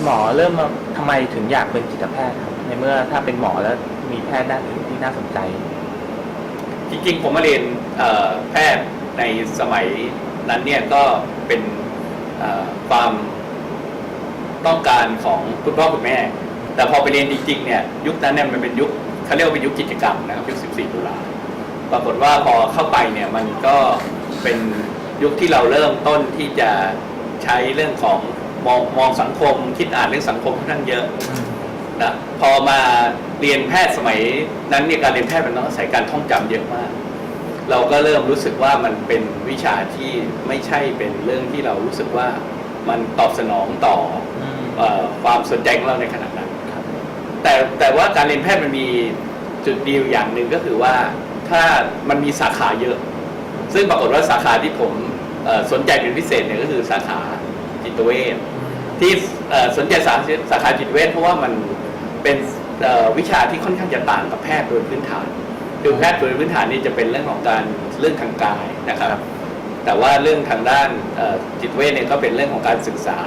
คุณหมอเริ่มมาทำไมถึงอยากเป็นจิตแพทย์ครับในเมื่อถ้าเป็นหมอแล้วมีแพทย์ด้านอื่นที่น่าสนใจ จริงๆ ผมมาเรียนแพทย์ในสมัยนั้นเนี่ยก็เป็นความต้องการของคุณพ่อคุณแม่ แต่พอไปเรียนจริงๆเนี่ยยุคนั้นเนี่ยมันเป็นยุคเขาเรียกว่าเป็นยุคกิจกรรมนะครับยุค 14 ตุลาปรากฏว่าพอเข้าไปเนี่ยมันก็เป็นยุคที่เราเริ่มต้นที่จะใช้เรื่องของ มองมองสังคมคิดอ่านเรื่องสังคมค่อนข้างเยอะนะพอมาเรียนแพทย์สมัยนั้นเนี่ยการเรียนแพทย์มันต้องอาศัยการท่องจำเยอะมาก เราก็เริ่มรู้สึกว่ามันเป็นวิชาที่ไม่ใช่เป็นเรื่องที่เรารู้สึกว่ามันตอบสนองต่ออืมเออความสนใจของเราในขณะนั้นครับแต่แต่ว่าการเรียนแพทย์มันมีจุดดีอยู่อย่างหนึ่งก็คือว่าถ้ามันมีสาขาเยอะ ซึ่งปรากฏว่าสาขาที่ผมเอ่อสนใจเป็นพิเศษเนี่ยก็คือสาขา จิตเวชที่เอ่อสนใจสาขาสาขาจิตเวชเพราะว่ามันเป็นเอ่อวิชาที่ค่อนข้างจะต่างกับแพทย์โดยพื้นฐานคือแพทย์โดยพื้นฐานนี่จะเป็นเรื่องของการเรื่องทางกายนะครับ แต่ว่าเรื่องทางด้านเอ่อจิตเวชเนี่ยก็เป็นเรื่องของการศึกษา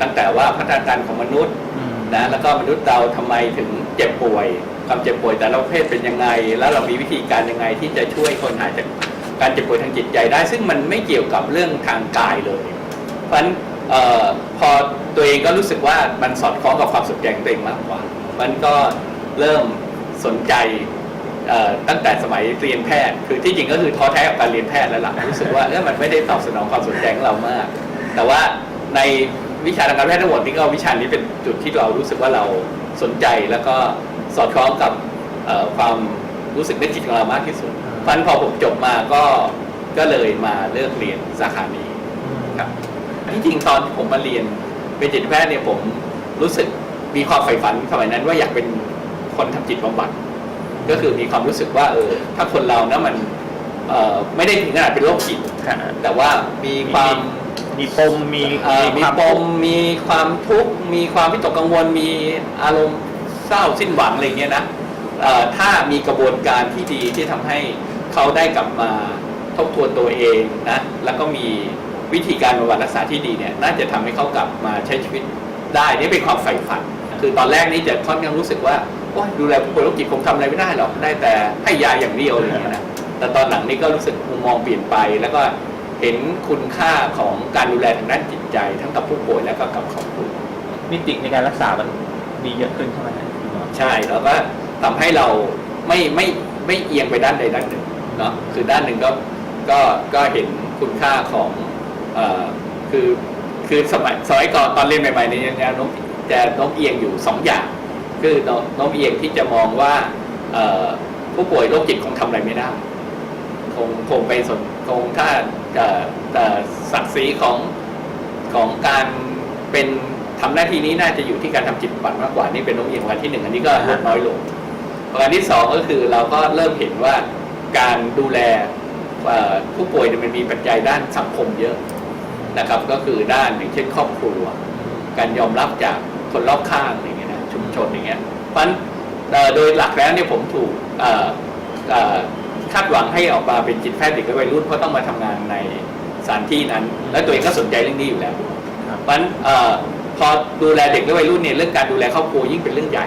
ตั้งแต่ว่าพัฒนาการของมนุษย์อืมนะแล้วก็มนุษย์เราทำไมถึงเจ็บป่วยความเจ็บป่วยแต่ละประเภทเป็นยังไง แล้วเรามีวิธีการยังไงที่จะช่วยคนหายจากการเจ็บป่วยทางจิตใจได้ ซึ่งมันไม่เกี่ยวกับเรื่องทางกายเลย เพราะฉะนั้นเออพอตัวเองก็รู้สึกว่ามันสอดคล้องกับความสนใจของตัวเองมากกว่า มันก็เริ่มสนใจเอ่อตั้งแต่สมัยเรียนแพทย์ คือที่จริงก็คือท้อแท้กับการเรียนแพทย์แล้วล่ะรู้สึกว่าเออมันไม่ได้ตอบสนองความสนใจของเรามาก แต่ว่าในวิชาทางการแพทย์ทั้งหมดนี่ก็วิชานี้เป็นจุดที่เรารู้สึกว่าเราสนใจแล้วก็สอดคล้องกับเอ่อความรู้สึกในจิตของเรามากที่สุดเพราะฉะนั้นพอผมจบมาก็ก็เลยมาเลือกเรียนสาขานี้ครับ ที่จริงตอนที่ผมมาเรียนเป็นจิตแพทย์เนี่ยผมรู้สึกมีความใฝ่ฝันสมัยนั้น ว่าอยากเป็นคนทำจิตบำบัดก็คือมีความรู้สึกว่าเออถ้าคนเรานะมันเอ่อไม่ได้ถึงขนาดเป็นโรคจิตค่ะแต่ว่ามีความมีปมมีเอ่อมีความปมมีความทุกข์มีความวิตกกังวล มีอารมณ์เศร้าสิ้นหวังอะไรเงี้ยนะเอ่อถ้ามีกระบวนการที่ดีที่ทำให้เขาได้กลับมาทบทวนตัวเองนะแล้วก็มี วิธีการบำบัดรักษาที่ดีเนี่ยน่าจะทำให้เขากลับมาใช้ชีวิตได้นี่เป็นความใฝ่ฝัน คือตอนแรกนี่จะค่อนข้างรู้สึกว่าโอ๊ยดูแลผู้ป่วยโรคจิตคงทำอะไรไม่ได้หรอกได้แต่ให้ยาอย่างเดียวอะไรอย่างเงี้ยนะแต่ตอนหลังนี่ก็รู้สึกมุมมองเปลี่ยนไป แล้วก็เห็นคุณค่าของการดูแลทางด้านจิตใจ ทั้งกับผู้ป่วยและก็กับครอบครัวมิติในการรักษามันดีเยอะขึ้นใช่ไหมคุณหมอใช่แล้วก็ทำให้เราไม่ไม่ไม่เอียงไปด้านใดด้านหนึ่งเนาะคือด้านหนึ่งก็ก็ก็เห็นคุณค่าของเอ่อ คือคือสมัยสมัยก่อนตอนเรียนใหม่ๆในยแนวโน้มจะโน้มเอียงอยู่สองอย่าง คือโน้มโน้มเอียงที่จะมองว่าผู้ป่วยโรคจิตคงทำอะไรไม่ได้คงคงไปสนคงถ้าเอ่อเอ่อศักดิ์ศรีของของการเป็นทำหน้าที่นี้น่าจะอยู่ที่การทำจิตบำบัดมากกว่านี่เป็นโน้มเอียงประการที่หนึ่งอันนี้ก็ลดน้อยลงประการที่สองก็คือเราก็เริ่มเห็นว่าการดูแลผู้ป่วยมันมีปัจจัยด้านสังคมเยอะ นะครับก็คือด้านอย่างเช่นครอบครัว การยอมรับจากคนรอบข้างอย่างเงี้ยนะชุมชนอย่างเงี้ยเพราะนั้นโดยหลักแล้วเนี่ยผมถูกคาดหวังให้ออกมาเป็นจิตแพทย์เด็กและวัยรุ่นเพราะต้องมาทำงานในสถานที่นั้น และตัวเองก็สนใจเรื่องนี้อยู่แล้วเพราะฉะนั้นพอดูแลเด็กและวัยรุ่นเนี่ยเรื่องการดูแลครอบครัวยิ่งเป็นเรื่องใหญ่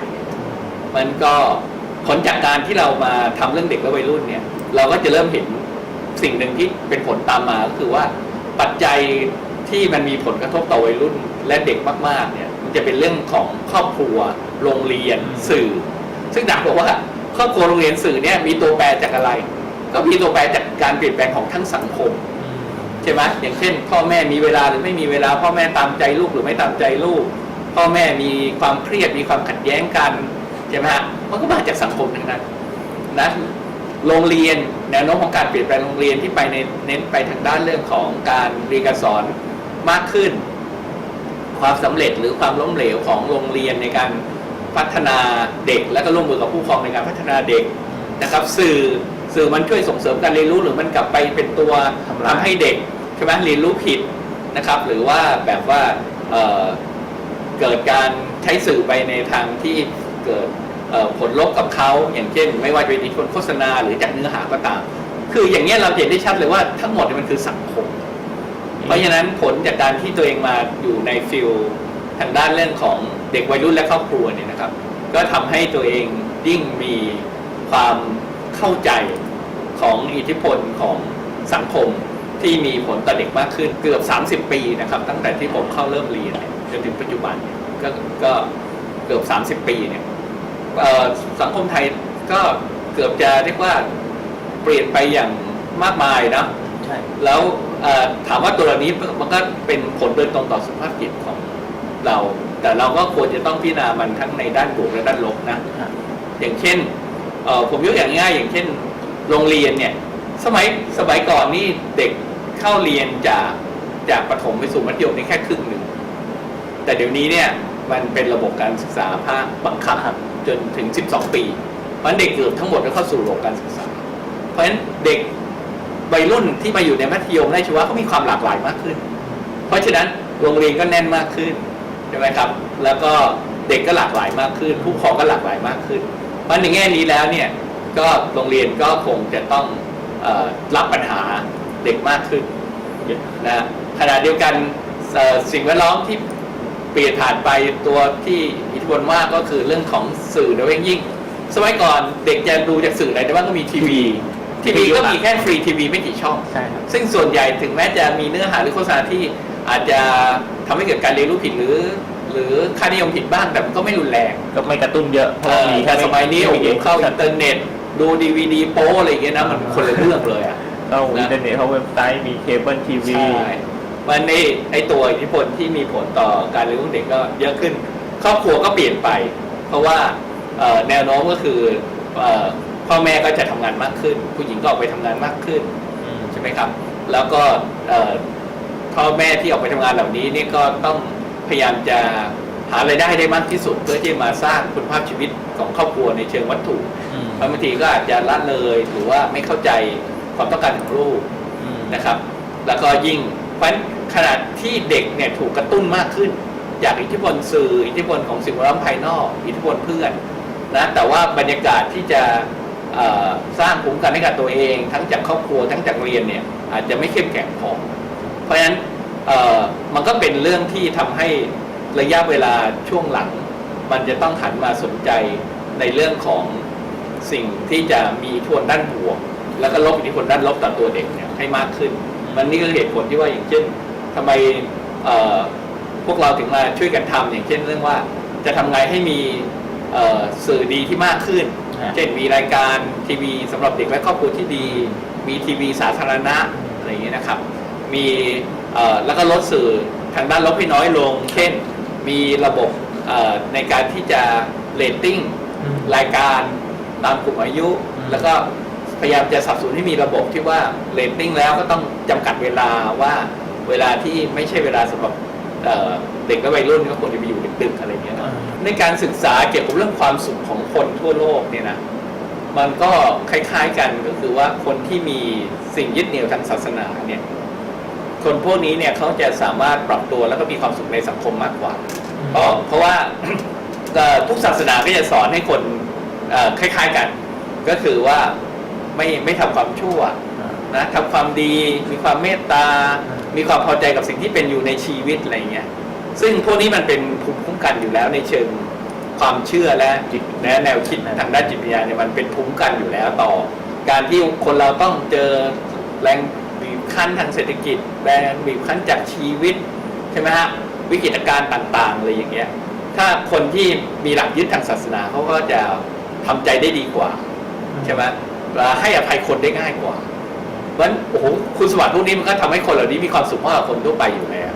มันก็ผลจากการที่เรามาทำเรื่องเด็กและวัยรุ่นเนี่ย เราก็จะเริ่มเห็นสิ่งหนึ่งที่เป็นผลตามมาก็คือว่า ปัจจัยที่มันมีผลกระทบต่อวัยรุ่นและเด็กมากๆเนี่ยมันจะเป็นเรื่องของครอบครัวโรงเรียนสื่อ ซึ่งหนักบอกว่าครอบครัวโรงเรียนสื่อเนี่ยมีตัวแปรจากอะไร ก็มีตัวแปรจากการเปลี่ยนแปลงของทั้งสังคมใช่ไหมอย่างเช่น พ่อแม่มีเวลาหรือไม่มีเวลา พ่อแม่ตามใจลูกหรือไม่ตามใจลูก พ่อแม่มีความเครียดมีความขัดแย้งกันใช่ไหมฮะมันก็มาจากสังคมทั้งนั้นนะ โรงเรียนแนวโน้มของการเปลี่ยนแปลงโรงเรียนที่ไปในเน้นไปทางด้านเรื่องของการเรียนการสอนมากขึ้น ความสำเร็จหรือความล้มเหลวของโรงเรียนในการพัฒนาเด็ก และก็ร่วมมือกับผู้ปกครองในการพัฒนาเด็กนะครับ สื่อสื่อมันช่วยส่งเสริมการเรียนรู้หรือมันกลับไปเป็นตัวทำลายทำให้เด็กใช่ไหมเรียนรู้ผิดนะครับ หรือว่าแบบว่าเอ่อเกิดการใช้สื่อไปในทางที่เกิดเอ่อ ผลลบกับเขาอย่างเช่น ไม่ว่าจะเป็นอิทธิพลโฆษณาหรือจากเนื้อหาก็ตาม คืออย่างเงี้เราเห็นได้ชัดเลยว่าทั้งหมดนี่ยมันคือสังคม เพราะฉะนั้นผลจากการที่ตัวเองมาอยู่ในฟิลทางด้านเรื่องของเด็กวัยรุ่นและครอบครัวเนี่ยนะครับ ก็ทำให้ตัวเองยิ่งมีความเข้าใจของอิทธิพลของสังคมที่มีผลต่อเด็กมากขึ้นเกือบ 30 ปีนะครับ ตั้งแต่ที่ผมเข้าเริ่มเรียนจนถึงปัจจุบันเนี่ยก็ก็เกือบ 30 ปีเนี่ย สังคมไทยก็เกือบจะเรียกว่าเปลี่ยนไปอย่างมากมายนะใช่แล้วเอ่อถามว่าตัวเหล่านี้มันก็เป็นผลโดยตรงต่อสุขภาพจิตของเรา แต่เราก็ควรจะต้องพิจารณามันทั้งในด้านบวกและด้านลบนะฮะอย่างเช่นเอ่อผมยกอย่างง่าย อย่างเช่น โรงเรียนเนี่ย สมัยสมัยก่อนนี่เด็กเข้าเรียนจากจากประถมไปสู่มัธยมนี่แค่ครึ่งหนึ่ง แต่เดี๋ยวนี้เนี่ยมันเป็นระบบการศึกษาภาคบังคับ จนถึง 12 ปี เพราะฉะนั้นเด็กเกือบทั้งหมดก็เข้าสู่ระบบการศึกษา เพราะฉะนั้นเด็กวัยรุ่นที่มาอยู่ในมัธยมและชีวะเขามีความหลากหลายมากขึ้น เพราะฉะนั้นโรงเรียนก็แน่นมากขึ้นใช่ไหมครับ แล้วก็เด็กก็หลากหลายมากขึ้น ผู้ปกครองก็หลากหลายมากขึ้น เพราะในแง่นี้แล้วเนี่ยก็โรงเรียนก็คงจะต้องรับปัญหาเด็กมากขึ้นนะขณะเดียวกันสิ่งแวดล้อมที่ เปลี่ยนผ่านไปตัวที่อิทธิพลมากก็คือเรื่องของสื่อโดยเฉพาะยิ่ง สมัยก่อนเด็กจะดูจากสื่ออะไรได้บ้างก็มีทีวีทีวีก็มีแค่ฟรีทีวีไม่กี่ช่อง ใช่ครับ ซึ่งส่วนใหญ่ถึงแม้จะมีเนื้อหาหรือโฆษณาที่อาจจะทำให้เกิดการเรียนรู้ผิดหรือ หรือค่านิยมผิดบ้างแต่มันก็ไม่รุนแรงก็ไม่กระตุ้นเยอะเพราะเอว่าอมีแต่สมัยนี้โอ้โหเข้าก็อินเทอร์เน็ต ดูดีวีดีโป้อะไรอย่างเงี้ยนะมันคนละเรื่องเลยอะเข้าอินเทอร์เน็ตเข้าเว็บไซต์มีเคเบิลทีวีใช่ มันในไอตัวอิทธิพลที่มีผลต่อการเรียนรู้ของเด็กก็เยอะขึ้น ครอบครัวก็เปลี่ยนไป เพราะว่าเอ่อแนวโน้มก็คือเอ่อพ่อแม่ก็จะทำงานมากขึ้น ผู้หญิงก็ออกไปทำงานมากขึ้นใช่ไหมครับ แล้วก็เอ่อพ่อแม่ที่ออกไปทำงานเหล่านี้นี่ก็ต้องพยายามจะหารายได้ได้มากที่สุด เพื่อที่มาสร้างคุณภาพชีวิตของครอบครัวในเชิงวัตถุอืมบางทีก็อาจจะละเลยหรือว่าไม่เข้าใจความต้องการของลูกอืมนะครับ แล้วก็ยิ่ง เพราะฉะนั้นขนาดที่เด็กเนี่ยถูกกระตุ้นมากขึ้น จากอิทธิพลสื่ออิทธิพลของสิ่งแวดล้อมภายนอก อิทธิพลเพื่อนนะแต่ว่าบรรยากาศที่จะสร้างภูมิคุ้มกันให้กับตัวเอง ทั้งจากครอบครัวทั้งจากเรียนเนี่ยอาจจะไม่เข้มแข็งพอเพราะฉะนั้นมันก็เป็นเรื่องที่ทำให้ระยะเวลาช่วงหลัง มันจะต้องหันมาสนใจในเรื่องของสิ่งที่จะมีอิทธิพลด้านบวก แล้วก็ลบอิทธิพลด้านลบต่อตัวเด็กเนี่ยให้มากขึ้น มันนี่คือเหตุผลที่ว่าอย่างเช่นทำไมเอ่อพวกเราถึงมาช่วยกันทำอย่างเช่นเรื่องว่า จะทำไงให้มีเอ่อสื่อดีที่มากขึ้นฮะเช่นมีรายการทีวีสำหรับเด็กและครอบครัวที่ดี มีทีวีสาธารณะอะไรอย่างเงี้ยนะครับ มีเอ่อแล้วก็ลดสื่อทางด้านลบให้น้อยลง เช่นมีระบบเอ่อในการที่จะเรตติ้งอืมรายการตามกลุ่มอายุอืมแล้วก็ พยายามจะสนับสนุนให้มีระบบที่ว่าเรตติ้งแล้วก็ต้องจำกัดเวลาว่าเวลาที่ไม่ใช่เวลาสำหรับเอ่อเด็กและวัยรุ่นก็ควรจะไปอยู่ดึกๆอะไรอย่างเงี้ยเนอะในการศึกษาเกี่ยวกับเรื่องความสุขของคนทั่วโลกเนี่ยนะมันก็คล้ายๆกันก็คือว่าคนที่มีสิ่งยึดเหนี่ยวทางศาสนาเนี่ยคนพวกนี้เนี่ยเขาจะสามารถปรับตัวแล้วก็มีความสุขในสังคมมากกว่า เพราะเพราะว่าเอ่อทุกศาสนาก็จะสอนให้คนเอ่อคล้ายๆกัน ก็คือว่า ไม่ไม่ทำความชั่วอ่านะทำความดีมีความเมตตา มีความพอใจกับสิ่งที่เป็นอยู่ในชีวิตอะไรเงี้ยซึ่งพวกนี้มันเป็นภูมิคุ้มกันอยู่แล้วในเชิงความเชื่อและจิตและแนวคิดทางด้านจิตวิญญาณเนี่ยมันเป็นภูมิคุ้มกันอยู่แล้วต่อ การที่คนเราต้องเจอแรงบีบคั้นทางเศรษฐกิจแรงบีบคั้นจากชีวิตใช่ไหมฮะวิกฤตการณ์ต่างๆอะไรอย่างเงี้ยถ้าคนที่มีหลักยึดทางศาสนาเขาก็จะทำใจได้ดีกว่าใช่ไหมและ ให้อภัยคนได้ง่ายกว่าเพราะฉะนั้นโอ้โหคุณสมบัติพวกนี้มันก็ทำให้คนเหล่านี้มีความสุขมากกว่าคนทั่วไปอยู่แล้ว